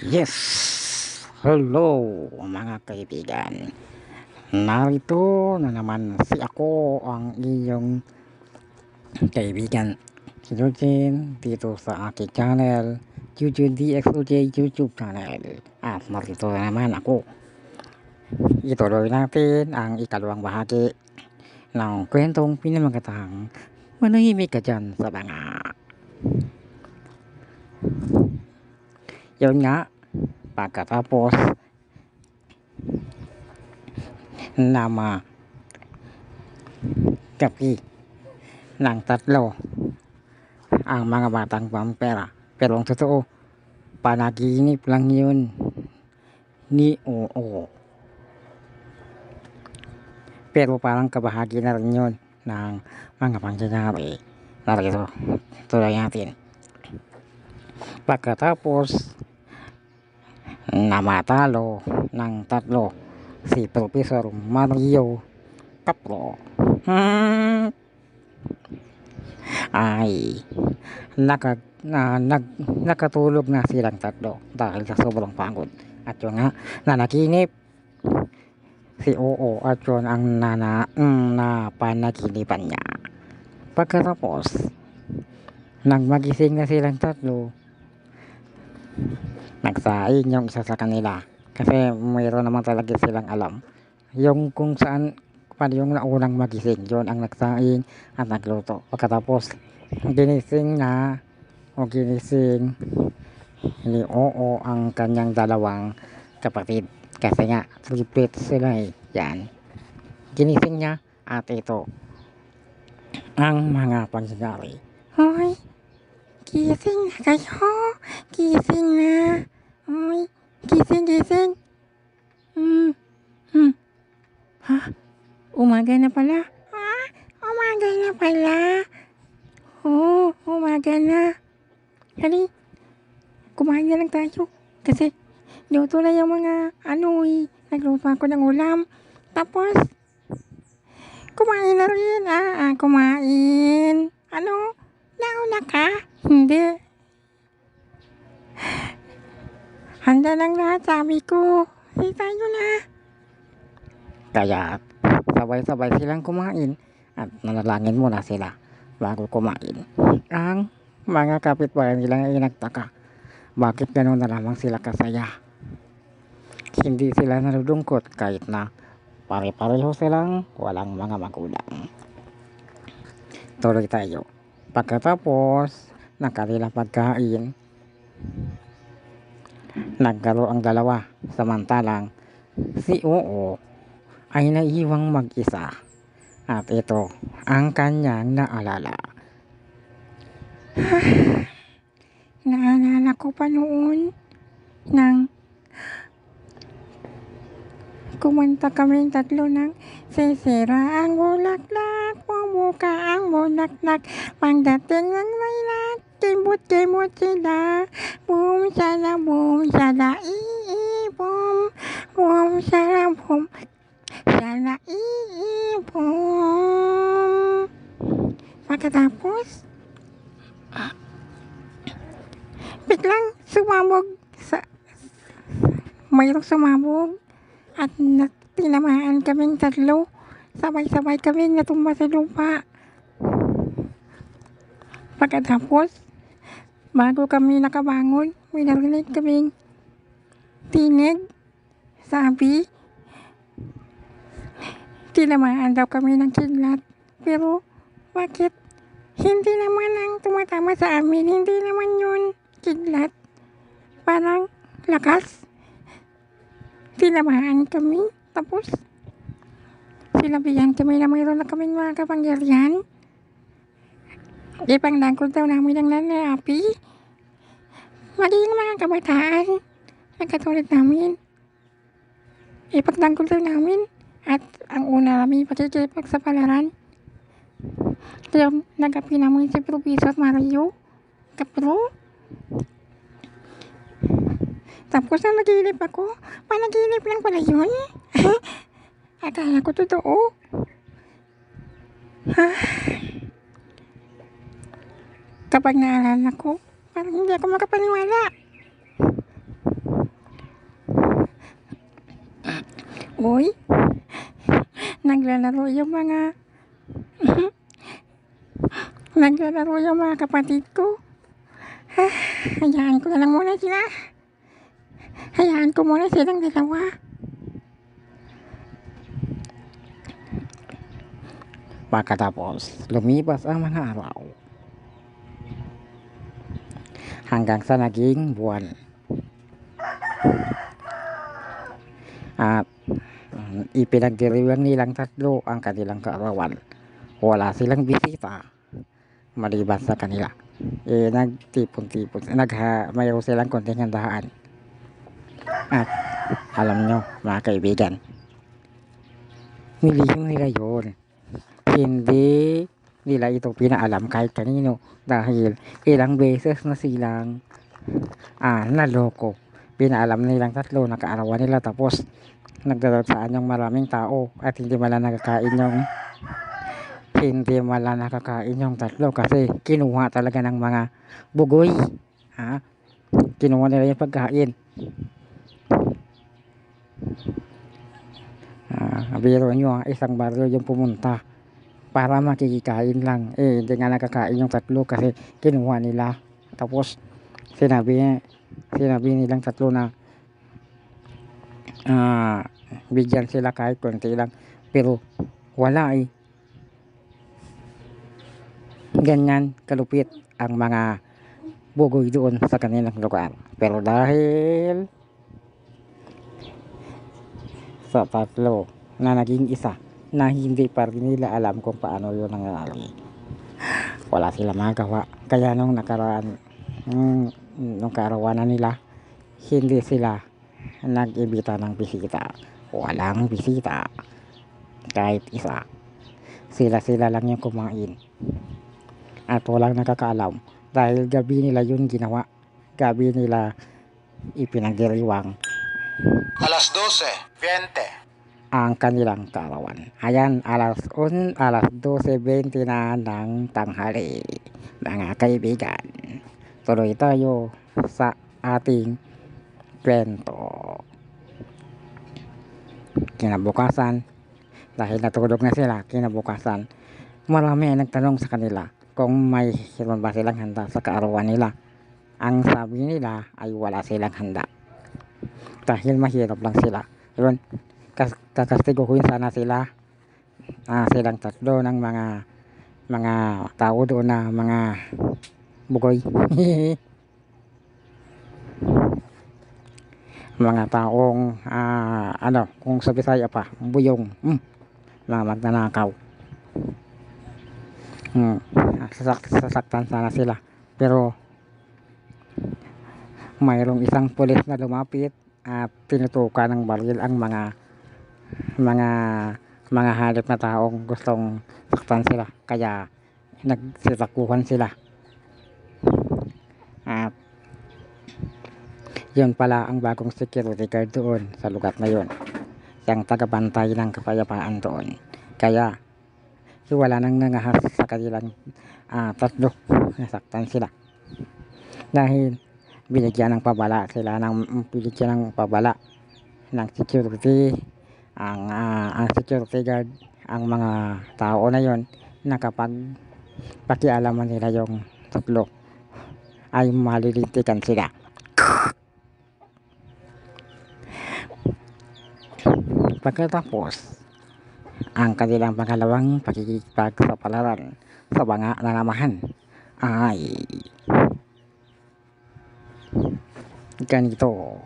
Yes! Hello mga kaibigan. Narito na naman si ako ang iyong kaibigan si Eugene dito sa aking channel Eugene DXOJ YouTube channel. At narito na naman ako. Ituloy natin ang ikalawang bahagi ng kwentong pinamagatang manahimik ka dyan sa banga. Yun nga, pagkatapos nama kapi ng tatlo ang mga batang pampera. Pero ang totoo, panaginip lang yun ni Oo. Pero parang kabahagi na rin yun ng mga pangyayari. Narito, tuloy natin. Pagkatapos namatalo ng tatlo. Si Professor Mario Capro. Hmm, ay naka, na, nag, nakatulog na silang tatlo dahil sa sobrang pagod. At yun nga nanaginip. Si Oo at yun ang nana, mm, napanaginipan niya. Pagkatapos nang magising na silang tatlo nagsaing yung isa sa kanila. Kasi mayroon naman talaga silang alam. Yung kung saan paano yung naunang magising yun ang nagsaing at nagluto. Pagkatapos ginising na o ginising ni Oo ang kanyang dalawang kapatid. Kasi nga triplet sila eh. Yan. Ginising niya at ito. Ang mga pangyayari. Hoy, gising na kayo. Gising na. Hoy, gising, gising. Hmm, hmm. Ha? Umaga na pala. Ha? Umaga na pala. Oo, umaga na. Hali, kumain na lang tayo. Kasi, luto na yung mga, ano eh, nagluto ako ng ulam. Tapos, kumain na rin. Ah, ah kumain. Ano? Nauna ka? Hindi. Handa lang lahat, sabi ko. Hindi tayo na. Kaya, sabay-sabay silang kumain at nanalangin muna sila bago kumain. Ang mga kapitbahay nila ay nagtaka. Bakit gano'n na lamang sila kasaya? Hindi sila nalulungkot kahit na pare-pareho silang walang mga magulang. Tuloy tayo. Pagkatapos ng kanilang pagkain, nagkaro ang dalawa. Samantalang si Oo ay naiwang mag-isa. At ito ang kanyang naalala. naalala ko pa noon nang kumanta kami tatlo ng sisira ang bulaklak, bumuka ang bulaklak, pagdating ng laylat, kimot-kimot sila, boom, sala, boom, sala, ii, boom, boom, sala, boom, sala, ii, boom. Pagkatapos, biglang sumabog sa mayroong sumabog at na- tinamaan kaming tatlo. Sabay-sabay kami natumba sa lupa. Pagkatapos, bago kami nakabangon, may narinig kaming tinig. Sabi, tinamaan daw kami ng kidlat. Pero, bakit? Hindi naman ang tumatama sa amin. Hindi naman yun kidlat. Parang lakas tinamaan kami. Tapos, sinabihan kami na mayroon na kaming mga kapangyarihan. Ipanglangkod daw namin ang lalaki. Maging mga kabataan na katulad namin. Ipaglangkod daw namin. At ang una namin pakikipag sa palaran. Kaya nagapi namin si Professor Mario. Kapro. Tapos na naginip ako, panaginip lang pala yun. Akala ko totoo. Ha? kapag naalala ko, parang hindi ako makapaniwala. Uy, naglalaro yung mga naglalaro yung mga kapatid ko. Ah, hayaan ko na lang muna sila. Hayaan ko muna silang dalawa. Pagkatapos, lumipas ang mga araw. Hanggang sa naging buwan. At mm, ipinagdiriwang nilang tatlo ang kanilang kaarawan. Wala silang bisita maliban sa kanila. Eh, nagtipon-tipon. Nagha, mayroon silang konting handaan. At alam nyo, mga kaibigan, nilihim nila yun. Hindi nila ito pinaalam kahit kanino dahil ilang beses na silang ah, naloko. Pinaalam nilang tatlo na kaarawan nila tapos nagdadagsaan yung maraming tao at hindi mala nakakain yung hindi mala nakakain yung tatlo kasi kinuha talaga ng mga bugoy. Ha? Kinuha nila yung pagkain. Ah, biro nyo, isang baryo yung pumunta para makikikain lang. Eh, hindi nga nakakain yung tatlo kasi kinuha nila. Tapos, sinabi, sinabi nilang tatlo na ah, bigyan sila kahit konti lang. Pero, wala eh. Ganyan kalupit ang mga bugoy doon sa kanilang lugar. Pero dahil sa tatlo na naging isa na hindi pa rin nila alam kung paano yun nangyari. Wala sila magawa. Kaya nung nakaraan, nung, kaarawanan nila, hindi sila nag-ibita ng bisita. Walang bisita. Kahit isa. Sila-sila lang yung kumain. At walang nakakaalam. Dahil gabi nila yun ginawa. Gabi nila ipinagdiriwang Alas 12, 20. Ang kanilang kaarawan. Ayan, alas, un, alas 12.20 na ng tanghali. Mga kaibigan, tuloy tayo sa ating kwento. Kinabukasan, dahil natulog na sila, kinabukasan, marami ang nagtanong sa kanila kung may meron ba silang handa sa kaarawan nila. Ang sabi nila ay wala silang handa dahil mahirap lang sila. Yun, kas kakastiguhin sana sila. Ah, silang tatlo ng mga mga tao doon na mga bugoy. mga taong ah, ano, kung sa Bisaya pa, buyong. Mm, mga magnanakaw. Hmm, sasak sasaktan sana sila. Pero mayroong isang pulis na lumapit at tinutukan ng baril ang mga mga mga halip na taong gustong saktan sila. Kaya nagsitakuhan sila. At yun pala ang bagong security guard doon sa lugar na yun. Yung tagabantay ng kapayapaan doon. Kaya wala nang nangahas sa kanilang ah, tatlo. Nasaktan sila. Dahil binigyan ng pabala sila ng binigyan ng pabala ng security ang ah, ang security guard ang mga tao na yon na kapag pakialaman nila yung tatlo ay malilintikan sila pagkatapos ang kanilang pangalawang pakikipagsapalaran sa mga nanamahan ay ganito.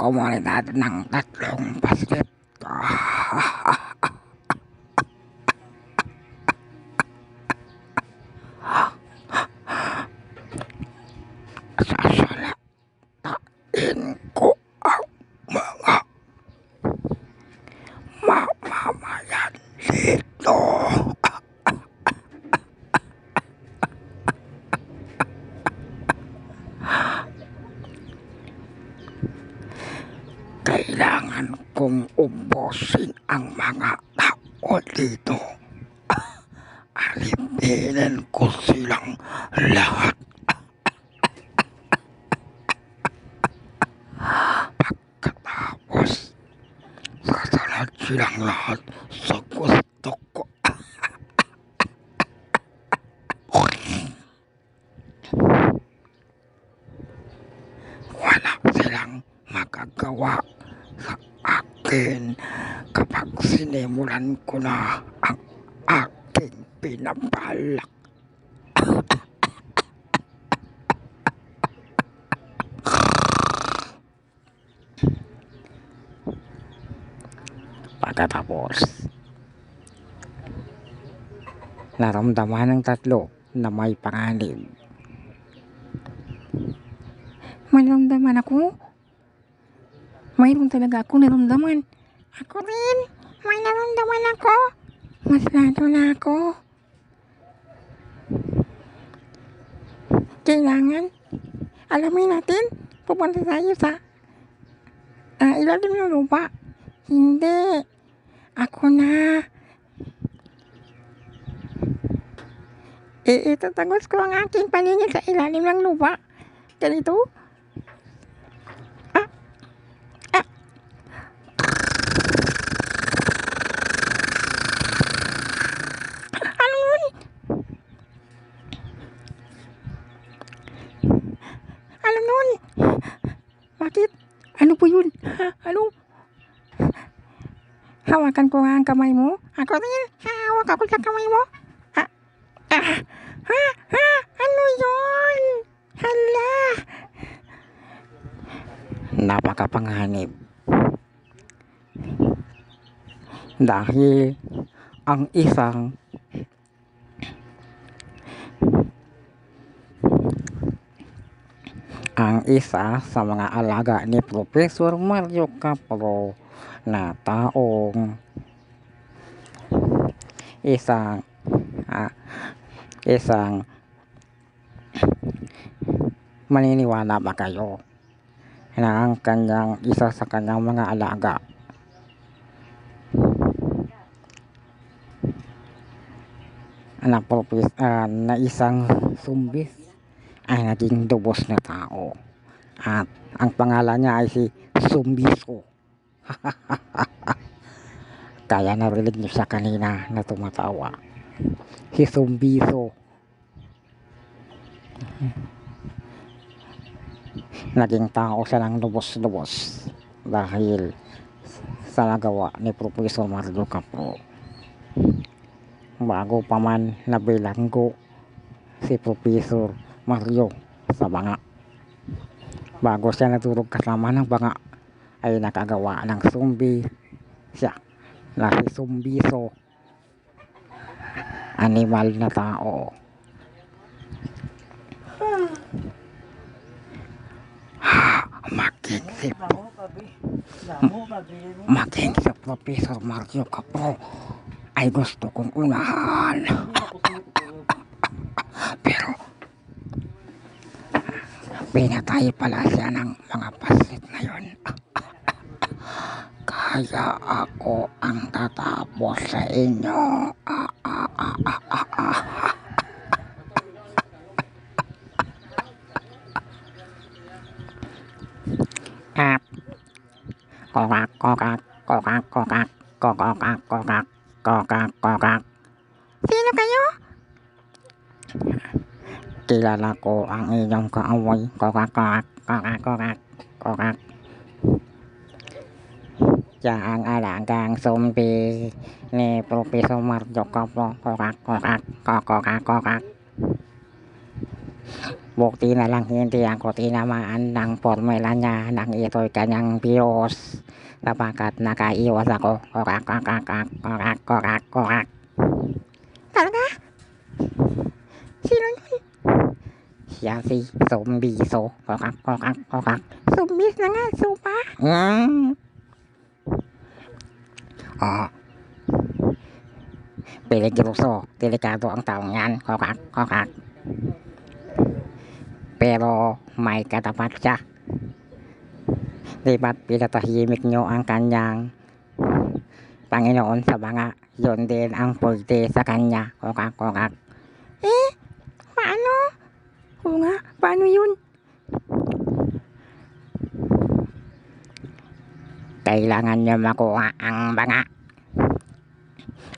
Sa komunidad ng tatlong basket. Sasalatain Kailangan kong ubusin ang mga tao dito. Alipinin ko silang lahat. Pagkatapos, sasalat silang lahat sa gusto ko. Wala silang magagawa sa akin kapag sinimulan ko na pinabalak. Pagkatapos, naramdaman ng tatlo na may panganib. May naramdaman ako? Mayroon talaga ako naramdaman. Ako rin. May naramdaman ako. Mas lalo na ako. Kailangan, alamin natin, pupunta tayo sa ah, ilalim ng lupa. Hindi. Ako na. E, itatagos ko ang aking paningin sa ilalim ng lupa. Ganito. Ano yun? Ano nun? Bakit? Ano po yun? Ha? Ano? Hawakan ko nga ang kamay mo. Ako rin. Hawak ako sa kamay mo. Ah, ah, ha? Ha? Ano yun? Hala. Napakapanganib. Dahil ang isang ang isa sa mga alaga ni Professor Mario Capro na taong isang ah, isang maniniwala ba kayo na ang kanyang isa sa kanyang mga alaga na propes ah, na isang sumbis ay naging dubos na tao. At ang pangalan niya ay si Sumbiso. Kaya narinig niyo siya kanina na tumatawa. Si Sumbiso. Naging tao siya ng lubos-lubos dahil sa nagawa ni Professor Mario Capro. Bago pa man nabilanggo si Professor Mario sa banga. Bago siya natulog kasama ng banga ay nakagawa ng zombie siya na si Zumbiso animal na tao. Si maging si Professor Mario Capro ay gusto kong unahan. Pero pinatay pala siya ng mga pasit na yun. Kaya ako ang tatapos sa inyo. Ah, ah, ah, ah, ah, ah. At kokak, kokak, kokak, kokak, kokak, kokak, kokak, kokak. Sino kayo? Kilala ko ang inyong kaaway. Kokak, kokak, kokak, kokak, kokak. Siya ang alagang zombie ni Professor Mario Capro. Kokak, kokak, kokak, kokak. Bukti na lang hindi ako tinamaan ng formula niya nang ito'y kanyang virus. Sapagkat nakaiwas ako. Kokak, kokak, kokak, kokak, kokak, kokak. Talaga? Sino yun? Siya si Zombiso. Kokak, kokak, kokak. Zombies na nga, sopa? 哦，被人接ลูกโซ่ตีลิกาตัวอังเต่างานข้อขาดข้อขาดเปโรไม่กระตาพัดจ้ะดิบัตปิรตาฮีมิกโยอังกันยังปังอินอนสบังะยนเดนอังปุยเตสกัญญาข้อขาดข้อขาดเอ๊ะหวานเนาะหงะปานุยุน Kailangan nyo makuha ang banga.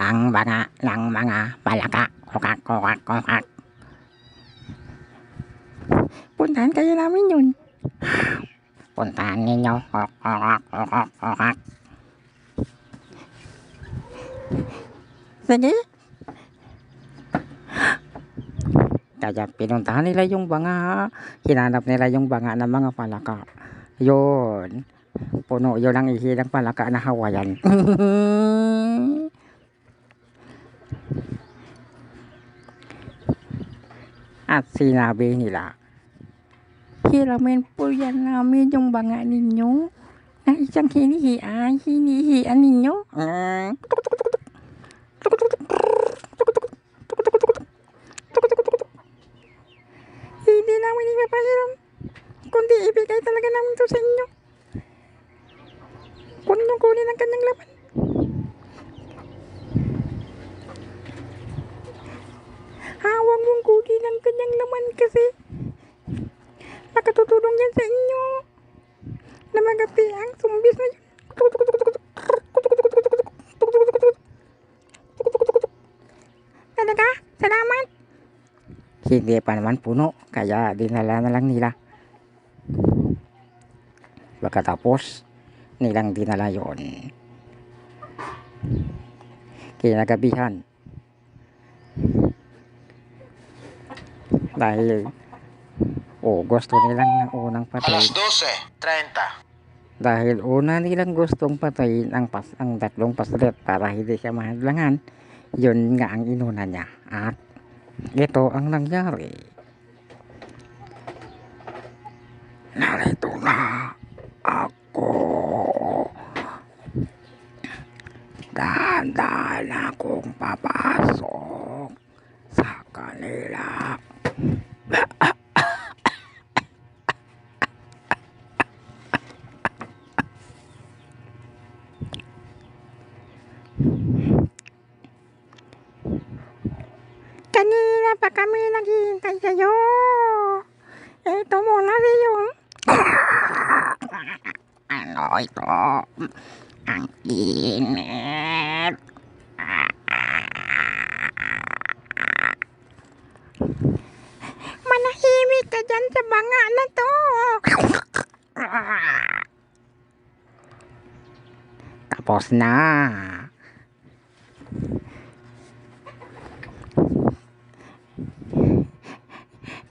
Ang banga ng mga palaka. Kokak, kokak, kokak. Puntahan kayo namin yun. Puntahan ninyo. Kokak, kokak, kokak, kokak. Sige. Kaya pinuntahan nila yung banga. Hinanap nila yung banga ng mga palaka. Yun. Puno yun ang ihi ng palaka na Hawaiian. At sinabi nila, Hiramin po yan namin yung banga ninyo. Ng isang hinihian, hinihian ninyo. Mm. Hindi namin ipapahiram. Kundi ibigay talaga namin to sa inyo. Nyo kunin ang kanyang laman. Hawag mong kunin ang kanyang laman kasi nakatutulong yan sa inyo na magapi ang zumbis na yun. Talaga? Salamat! Hindi pa naman puno, kaya dinala na lang nila. Pagkatapos, nilang dinala yon. Kinagabihan. Dahil, oh, gusto nilang ng unang patay. Alas 12.30. Dahil una nilang gustong patayin ang, pas, ang tatlong paslet para hindi siya mahadlangan, yun nga ang inuna niya. At ito ang nangyari. Narito na ako. Dahan-dahan akong papasok sa kanila. Kanina pa kami naghihintay sa'yo. Ito muna yun. ano ito? Ang init. Manahimik ka dyan sa banga na to. Tapos na.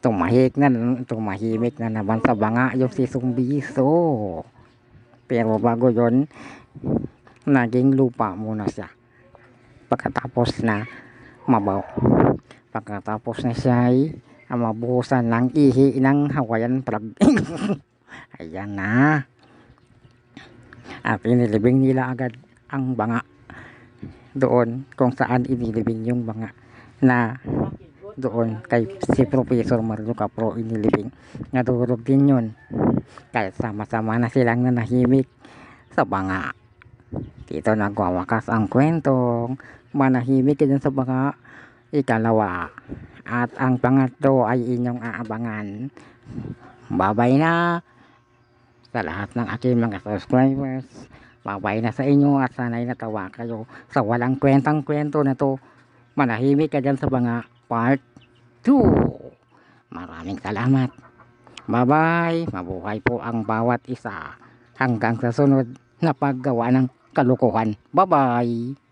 tumahik na tumahimik na naman sa banga yung si Sumbiso pero bago yon naging lupa muna siya pagkatapos na mabaw pagkatapos na siya ay mabuhusan ng ihi ng Hawaiian frog ayan na at inilibing nila agad ang banga doon kung saan inilibing yung banga na doon kay si Professor Mario Capro inilibing. Nadurog din yun. Kahit sama-sama na silang nanahimik sa banga. Dito nagwawakas ang kwentong manahimik din sa banga. Ikalawa. At ang pangatlo ay inyong aabangan. Babay na sa lahat ng aking mga subscribers. Babay na sa inyo at sana'y natawa kayo sa walang kwentang kwento na to. Manahimik ka dyan sa banga part 2. Maraming salamat. Bye-bye. Mabuhay po ang bawat isa. Hanggang sa sunod na paggawa ng kalukuhan. Bye-bye.